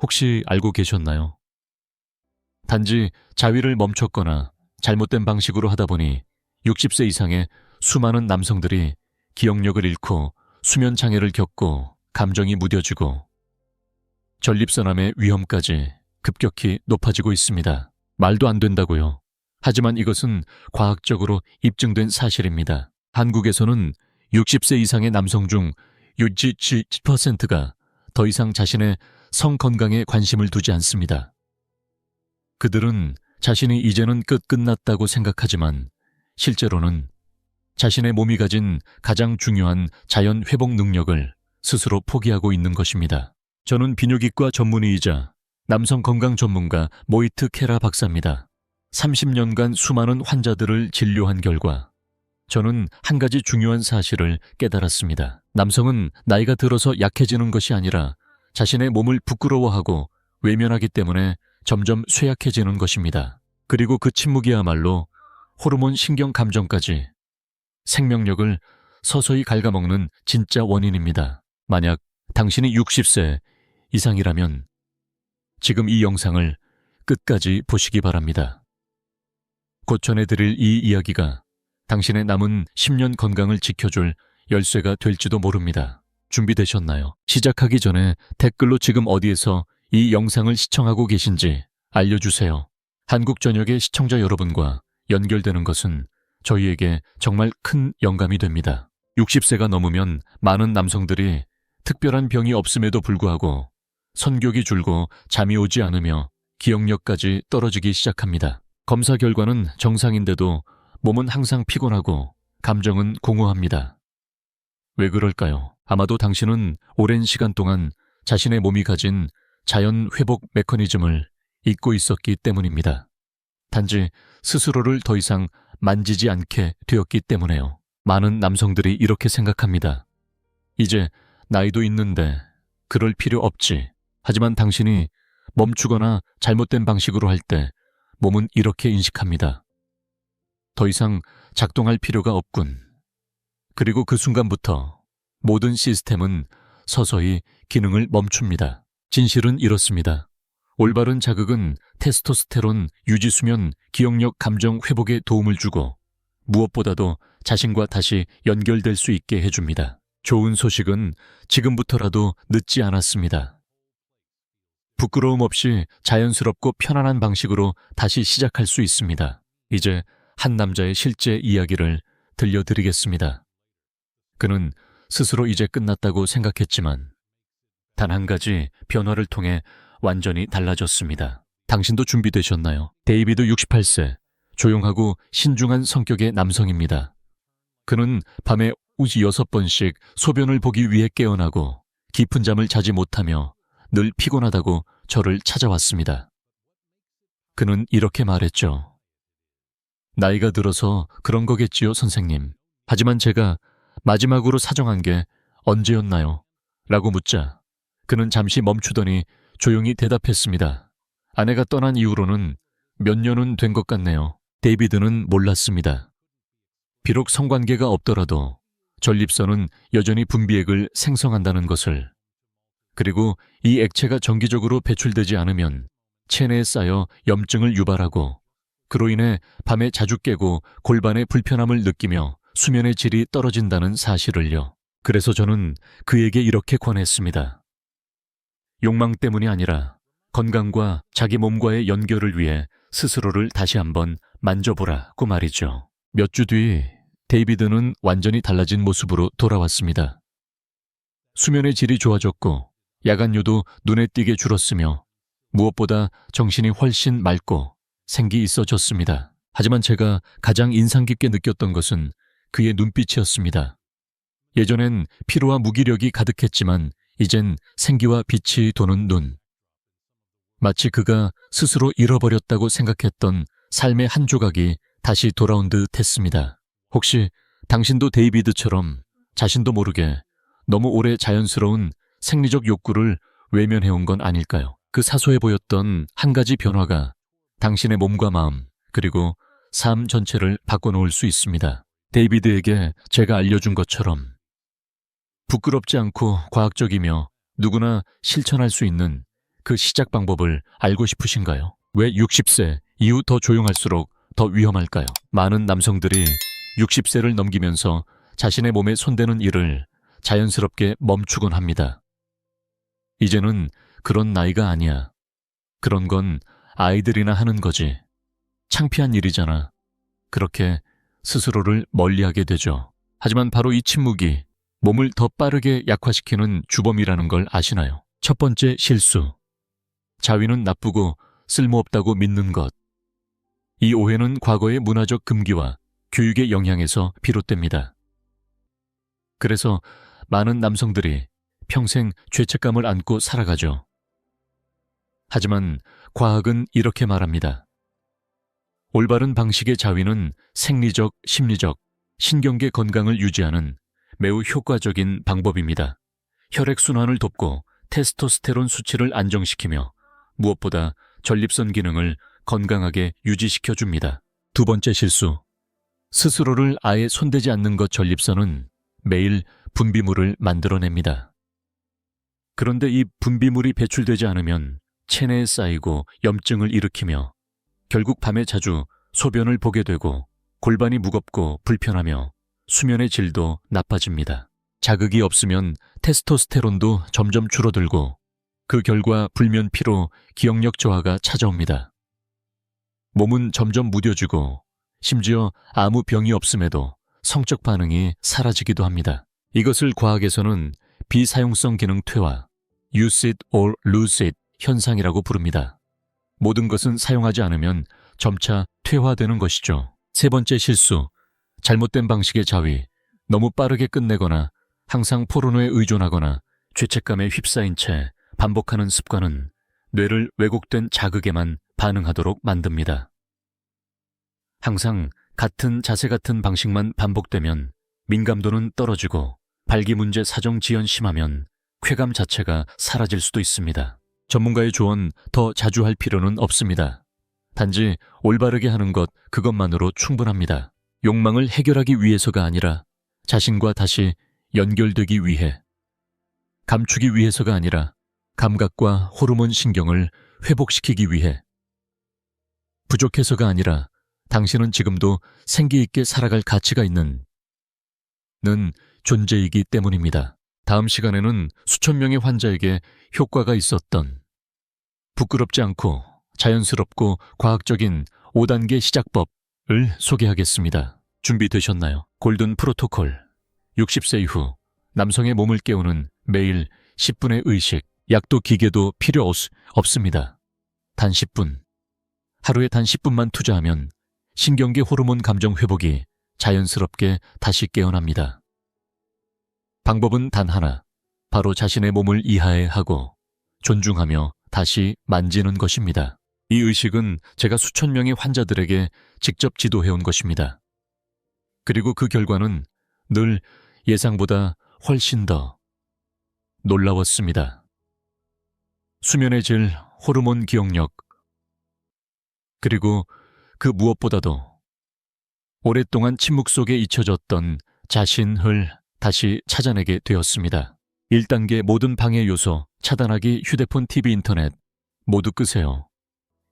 혹시 알고 계셨나요? 단지 자위를 멈췄거나 잘못된 방식으로 하다 보니 60세 이상의 수많은 남성들이 기억력을 잃고 수면 장애를 겪고 감정이 무뎌지고 전립선암의 위험까지 급격히 높아지고 있습니다. 말도 안 된다고요. 하지만 이것은 과학적으로 입증된 사실입니다. 한국에서는 60세 이상의 남성 중 67%가 더 이상 자신의 성 건강에 관심을 두지 않습니다. 그들은 자신이 이제는 끝 끝났다고 생각하지만 실제로는 자신의 몸이 가진 가장 중요한 자연 회복 능력을 스스로 포기하고 있는 것입니다. 저는 비뇨기과 전문의이자 남성 건강 전문가 모이트 케라 박사입니다. 30년간 수많은 환자들을 진료한 결과 저는 한 가지 중요한 사실을 깨달았습니다. 남성은 나이가 들어서 약해지는 것이 아니라 자신의 몸을 부끄러워하고 외면하기 때문에 점점 쇠약해지는 것입니다. 그리고 그 침묵이야말로 호르몬 신경 감정까지 생명력을 서서히 갉아먹는 진짜 원인입니다. 만약 당신이 60세 이상이라면 지금 이 영상을 끝까지 보시기 바랍니다. 곧 전해드릴 이 이야기가 당신의 남은 10년 건강을 지켜줄 열쇠가 될지도 모릅니다. 준비되셨나요? 시작하기 전에 댓글로 지금 어디에서 이 영상을 시청하고 계신지 알려주세요. 한국 전역의 시청자 여러분과 연결되는 것은 저희에게 정말 큰 영감이 됩니다. 60세가 넘으면 많은 남성들이 특별한 병이 없음에도 불구하고 선격이 줄고 잠이 오지 않으며 기억력까지 떨어지기 시작합니다. 검사 결과는 정상인데도 몸은 항상 피곤하고 감정은 공허합니다. 왜 그럴까요? 아마도 당신은 오랜 시간 동안 자신의 몸이 가진 자연 회복 메커니즘을 잊고 있었기 때문입니다. 단지 스스로를 더 이상 만지지 않게 되었기 때문에요. 많은 남성들이 이렇게 생각합니다. 이제 나이도 있는데 그럴 필요 없지. 하지만 당신이 멈추거나 잘못된 방식으로 할 때 몸은 이렇게 인식합니다. 더 이상 작동할 필요가 없군. 그리고 그 순간부터 모든 시스템은 서서히 기능을 멈춥니다. 진실은 이렇습니다. 올바른 자극은 테스토스테론 유지 수면 기억력 감정 회복에 도움을 주고 무엇보다도 자신과 다시 연결될 수 있게 해줍니다. 좋은 소식은 지금부터라도 늦지 않았습니다. 부끄러움 없이 자연스럽고 편안한 방식으로 다시 시작할 수 있습니다. 이제 한 남자의 실제 이야기를 들려드리겠습니다. 그는 스스로 이제 끝났다고 생각했지만 단 한 가지 변화를 통해 완전히 달라졌습니다. 당신도 준비되셨나요? 데이비드 68세, 조용하고 신중한 성격의 남성입니다. 그는 밤에 우지 여섯 번씩 소변을 보기 위해 깨어나고 깊은 잠을 자지 못하며 늘 피곤하다고 저를 찾아왔습니다. 그는 이렇게 말했죠. 나이가 들어서 그런 거겠지요, 선생님. 하지만 제가 마지막으로 사정한 게 언제였나요? 라고 묻자 그는 잠시 멈추더니 조용히 대답했습니다. 아내가 떠난 이후로는 몇 년은 된 것 같네요. 데이비드는 몰랐습니다. 비록 성관계가 없더라도 전립선은 여전히 분비액을 생성한다는 것을 그리고 이 액체가 정기적으로 배출되지 않으면 체내에 쌓여 염증을 유발하고 그로 인해 밤에 자주 깨고 골반의 불편함을 느끼며 수면의 질이 떨어진다는 사실을요. 그래서 저는 그에게 이렇게 권했습니다. 욕망 때문이 아니라 건강과 자기 몸과의 연결을 위해 스스로를 다시 한번 만져보라고 말이죠. 몇 주 뒤 데이비드는 완전히 달라진 모습으로 돌아왔습니다. 수면의 질이 좋아졌고 야간류도 눈에 띄게 줄었으며 무엇보다 정신이 훨씬 맑고 생기 있어졌습니다. 하지만 제가 가장 인상 깊게 느꼈던 것은 그의 눈빛이었습니다. 예전엔 피로와 무기력이 가득했지만 이젠 생기와 빛이 도는 눈. 마치 그가 스스로 잃어버렸다고 생각했던 삶의 한 조각이 다시 돌아온 듯 했습니다. 혹시 당신도 데이비드처럼 자신도 모르게 너무 오래 자연스러운 생리적 욕구를 외면해온 건 아닐까요? 그 사소해 보였던 한 가지 변화가 당신의 몸과 마음, 그리고 삶 전체를 바꿔놓을 수 있습니다. 데이비드에게 제가 알려준 것처럼 부끄럽지 않고 과학적이며 누구나 실천할 수 있는 그 시작 방법을 알고 싶으신가요? 왜 60세 이후 더 조용할수록 더 위험할까요? 많은 남성들이 60세를 넘기면서 자신의 몸에 손대는 일을 자연스럽게 멈추곤 합니다. 이제는 그런 나이가 아니야. 그런 건 아이들이나 하는 거지. 창피한 일이잖아. 그렇게 스스로를 멀리하게 되죠. 하지만 바로 이 침묵이 몸을 더 빠르게 약화시키는 주범이라는 걸 아시나요? 첫 번째 실수. 자위는 나쁘고 쓸모없다고 믿는 것. 이 오해는 과거의 문화적 금기와 교육의 영향에서 비롯됩니다. 그래서 많은 남성들이 평생 죄책감을 안고 살아가죠. 하지만 과학은 이렇게 말합니다. 올바른 방식의 자위는 생리적, 심리적, 신경계 건강을 유지하는 매우 효과적인 방법입니다. 혈액순환을 돕고 테스토스테론 수치를 안정시키며 무엇보다 전립선 기능을 건강하게 유지시켜 줍니다. 두 번째 실수. 스스로를 아예 손대지 않는 것 전립선은 매일 분비물을 만들어냅니다. 그런데 이 분비물이 배출되지 않으면 체내에 쌓이고 염증을 일으키며 결국 밤에 자주 소변을 보게 되고 골반이 무겁고 불편하며 수면의 질도 나빠집니다. 자극이 없으면 테스토스테론도 점점 줄어들고 그 결과 불면 피로, 기억력 저하가 찾아옵니다. 몸은 점점 무뎌지고 심지어 아무 병이 없음에도 성적 반응이 사라지기도 합니다. 이것을 과학에서는 비사용성 기능 퇴화, use it or lose it 현상이라고 부릅니다. 모든 것은 사용하지 않으면 점차 퇴화되는 것이죠. 세 번째 실수, 잘못된 방식의 자위, 너무 빠르게 끝내거나 항상 포르노에 의존하거나 죄책감에 휩싸인 채 반복하는 습관은 뇌를 왜곡된 자극에만 반응하도록 만듭니다. 항상 같은 자세 같은 방식만 반복되면 민감도는 떨어지고 발기 문제 사정 지연 심하면 쾌감 자체가 사라질 수도 있습니다. 전문가의 조언 더 자주 할 필요는 없습니다. 단지 올바르게 하는 것 그것만으로 충분합니다. 욕망을 해결하기 위해서가 아니라 자신과 다시 연결되기 위해 감추기 위해서가 아니라 감각과 호르몬 신경을 회복시키기 위해 부족해서가 아니라 당신은 지금도 생기 있게 살아갈 가치가 있는 는 존재이기 때문입니다. 다음 시간에는 수천 명의 환자에게 효과가 있었던 부끄럽지 않고 자연스럽고 과학적인 5단계 시작법을 소개하겠습니다. 준비되셨나요? 골든 프로토콜 60세 이후 남성의 몸을 깨우는 매일 10분의 의식, 약도 기계도 필요 없, 없습니다. 단 10분. 하루에 단 10분만 투자하면 신경계 호르몬 감정 회복이 자연스럽게 다시 깨어납니다. 방법은 단 하나. 바로 자신의 몸을 이해하고 존중하며 다시 만지는 것입니다. 이 의식은 제가 수천 명의 환자들에게 직접 지도해온 것입니다. 그리고 그 결과는 늘 예상보다 훨씬 더 놀라웠습니다. 수면의 질, 호르몬 기억력, 그리고 그 무엇보다도 오랫동안 침묵 속에 잊혀졌던 자신을 다시 찾아내게 되었습니다. 1단계 모든 방해 요소, 차단하기 휴대폰, TV, 인터넷 모두 끄세요.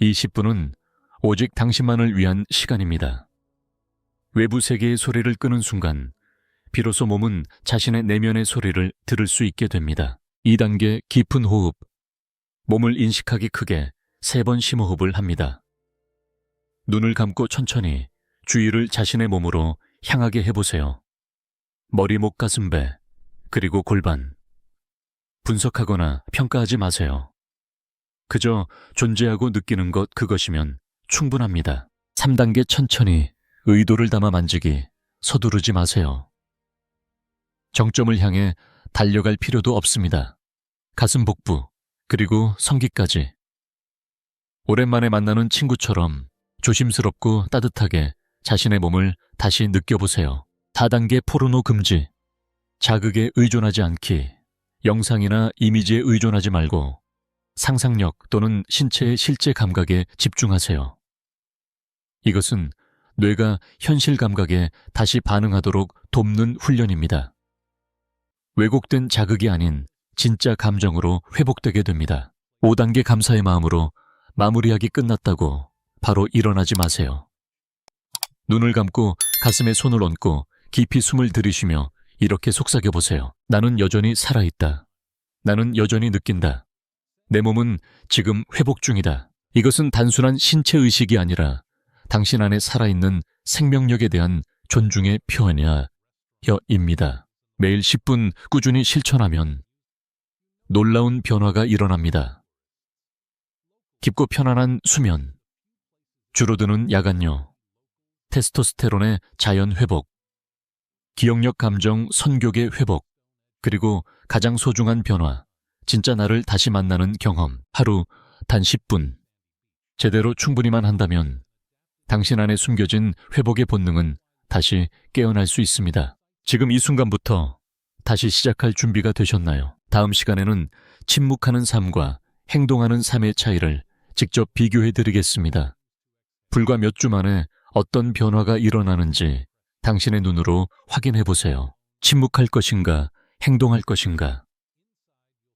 이 10분은 오직 당신만을 위한 시간입니다. 외부 세계의 소리를 끄는 순간 비로소 몸은 자신의 내면의 소리를 들을 수 있게 됩니다. 2단계 깊은 호흡. 몸을 인식하기 크게 세번 심호흡을 합니다. 눈을 감고 천천히 주의를 자신의 몸으로 향하게 해보세요. 머리, 목, 가슴, 배, 그리고 골반. 분석하거나 평가하지 마세요. 그저 존재하고 느끼는 것 그것이면 충분합니다. 3단계 천천히 의도를 담아 만지기 서두르지 마세요. 정점을 향해 달려갈 필요도 없습니다. 가슴 복부, 그리고 성기까지. 오랜만에 만나는 친구처럼 조심스럽고 따뜻하게 자신의 몸을 다시 느껴보세요. 4단계 포르노 금지. 자극에 의존하지 않기. 영상이나 이미지에 의존하지 말고 상상력 또는 신체의 실제 감각에 집중하세요. 이것은 뇌가 현실 감각에 다시 반응하도록 돕는 훈련입니다. 왜곡된 자극이 아닌 진짜 감정으로 회복되게 됩니다. 5단계 감사의 마음으로 마무리하기 끝났다고 바로 일어나지 마세요. 눈을 감고 가슴에 손을 얹고 깊이 숨을 들이쉬며 이렇게 속삭여 보세요. 나는 여전히 살아있다. 나는 여전히 느낀다. 내 몸은 지금 회복 중이다. 이것은 단순한 신체 의식이 아니라 당신 안에 살아있는 생명력에 대한 존중의 표현이야, 혀입니다. 매일 10분 꾸준히 실천하면 놀라운 변화가 일어납니다. 깊고 편안한 수면, 줄어드는 야간요, 테스토스테론의 자연 회복, 기억력 감정 선교의 회복, 그리고 가장 소중한 변화, 진짜 나를 다시 만나는 경험, 하루 단 10분. 제대로 충분히만 한다면 당신 안에 숨겨진 회복의 본능은 다시 깨어날 수 있습니다. 지금 이 순간부터 다시 시작할 준비가 되셨나요? 다음 시간에는 침묵하는 삶과 행동하는 삶의 차이를 직접 비교해 드리겠습니다. 불과 몇 주 만에 어떤 변화가 일어나는지 당신의 눈으로 확인해 보세요. 침묵할 것인가, 행동할 것인가.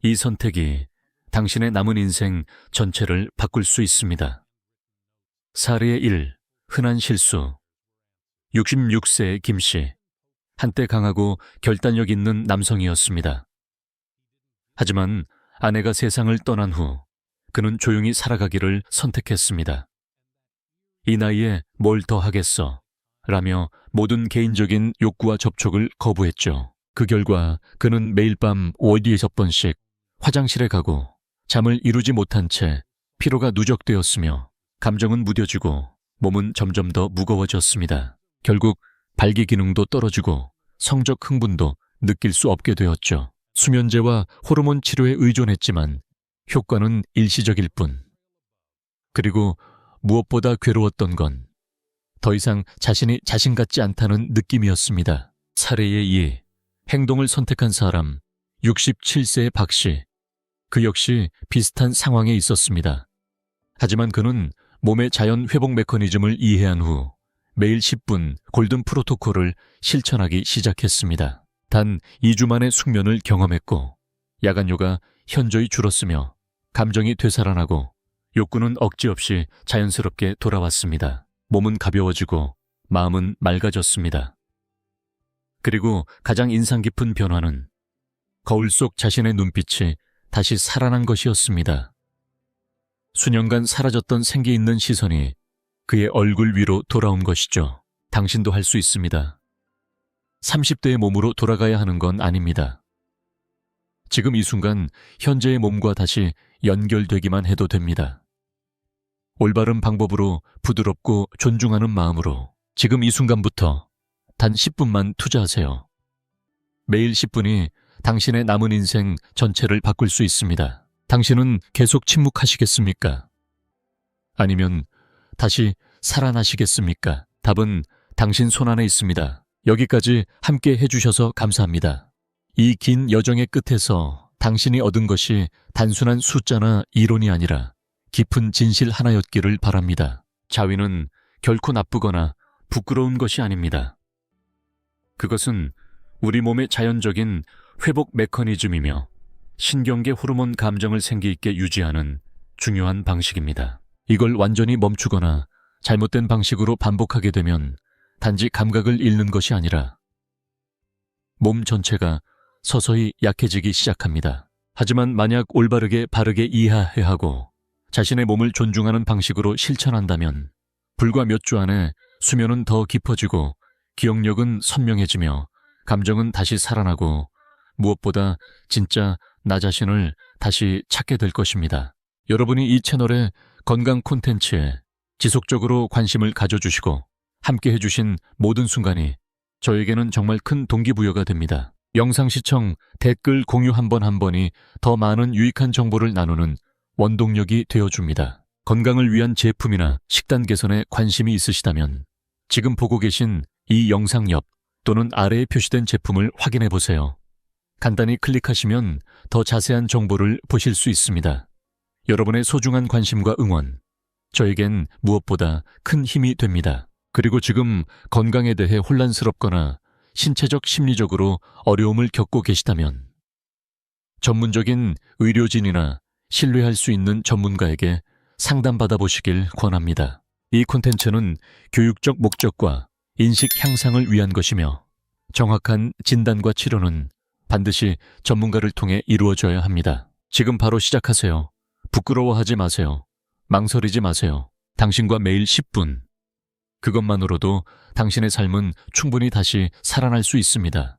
이 선택이 당신의 남은 인생 전체를 바꿀 수 있습니다. 사례의 1. 흔한 실수. 66세의 김 씨. 한때 강하고 결단력 있는 남성이었습니다. 하지만 아내가 세상을 떠난 후 그는 조용히 살아가기를 선택했습니다. 이 나이에 뭘 더 하겠어? 라며 모든 개인적인 욕구와 접촉을 거부했죠. 그 결과 그는 매일 밤 5, 6번씩 화장실에 가고 잠을 이루지 못한 채 피로가 누적되었으며 감정은 무뎌지고 몸은 점점 더 무거워졌습니다. 결국 발기 기능도 떨어지고 성적 흥분도 느낄 수 없게 되었죠. 수면제와 호르몬 치료에 의존했지만 효과는 일시적일 뿐. 그리고 무엇보다 괴로웠던 건 더 이상 자신이 자신 같지 않다는 느낌이었습니다. 사례의 2. 행동을 선택한 사람 67세의 박 씨. 그 역시 비슷한 상황에 있었습니다. 하지만 그는 몸의 자연 회복 메커니즘을 이해한 후 매일 10분 골든 프로토콜을 실천하기 시작했습니다. 단 2주 만에 숙면을 경험했고 야간요가 현저히 줄었으며 감정이 되살아나고 욕구는 억지 없이 자연스럽게 돌아왔습니다. 몸은 가벼워지고 마음은 맑아졌습니다. 그리고 가장 인상 깊은 변화는 거울 속 자신의 눈빛이 다시 살아난 것이었습니다. 수년간 사라졌던 생기 있는 시선이 그의 얼굴 위로 돌아온 것이죠. 당신도 할 수 있습니다. 30대의 몸으로 돌아가야 하는 건 아닙니다. 지금 이 순간 현재의 몸과 다시 연결되기만 해도 됩니다. 올바른 방법으로 부드럽고 존중하는 마음으로 지금 이 순간부터 단 10분만 투자하세요. 매일 10분이 당신의 남은 인생 전체를 바꿀 수 있습니다. 당신은 계속 침묵하시겠습니까? 아니면 다시 살아나시겠습니까? 답은 당신 손안에 있습니다. 여기까지 함께 해주셔서 감사합니다. 이 긴 여정의 끝에서 당신이 얻은 것이 단순한 숫자나 이론이 아니라 깊은 진실 하나였기를 바랍니다. 자위는 결코 나쁘거나 부끄러운 것이 아닙니다. 그것은 우리 몸의 자연적인 회복 메커니즘이며 신경계 호르몬 감정을 생기 있게 유지하는 중요한 방식입니다. 이걸 완전히 멈추거나 잘못된 방식으로 반복하게 되면 단지 감각을 잃는 것이 아니라 몸 전체가 서서히 약해지기 시작합니다. 하지만 만약 올바르게 바르게 이해하고 자신의 몸을 존중하는 방식으로 실천한다면 불과 몇 주 안에 수면은 더 깊어지고 기억력은 선명해지며 감정은 다시 살아나고 무엇보다 진짜 나 자신을 다시 찾게 될 것입니다. 여러분이 이 채널의 건강 콘텐츠에 지속적으로 관심을 가져주시고 함께 해주신 모든 순간이 저에게는 정말 큰 동기부여가 됩니다. 영상 시청, 댓글 공유 한 번 한 번이 더 많은 유익한 정보를 나누는 원동력이 되어줍니다. 건강을 위한 제품이나 식단 개선에 관심이 있으시다면 지금 보고 계신 이 영상 옆 또는 아래에 표시된 제품을 확인해 보세요. 간단히 클릭하시면 더 자세한 정보를 보실 수 있습니다. 여러분의 소중한 관심과 응원, 저에겐 무엇보다 큰 힘이 됩니다. 그리고 지금 건강에 대해 혼란스럽거나 신체적 심리적으로 어려움을 겪고 계시다면 전문적인 의료진이나 신뢰할 수 있는 전문가에게 상담받아 보시길 권합니다. 이 콘텐츠는 교육적 목적과 인식 향상을 위한 것이며 정확한 진단과 치료는 반드시 전문가를 통해 이루어져야 합니다. 지금 바로 시작하세요. 부끄러워하지 마세요. 망설이지 마세요. 당신과 매일 10분. 그것만으로도 당신의 삶은 충분히 다시 살아날 수 있습니다.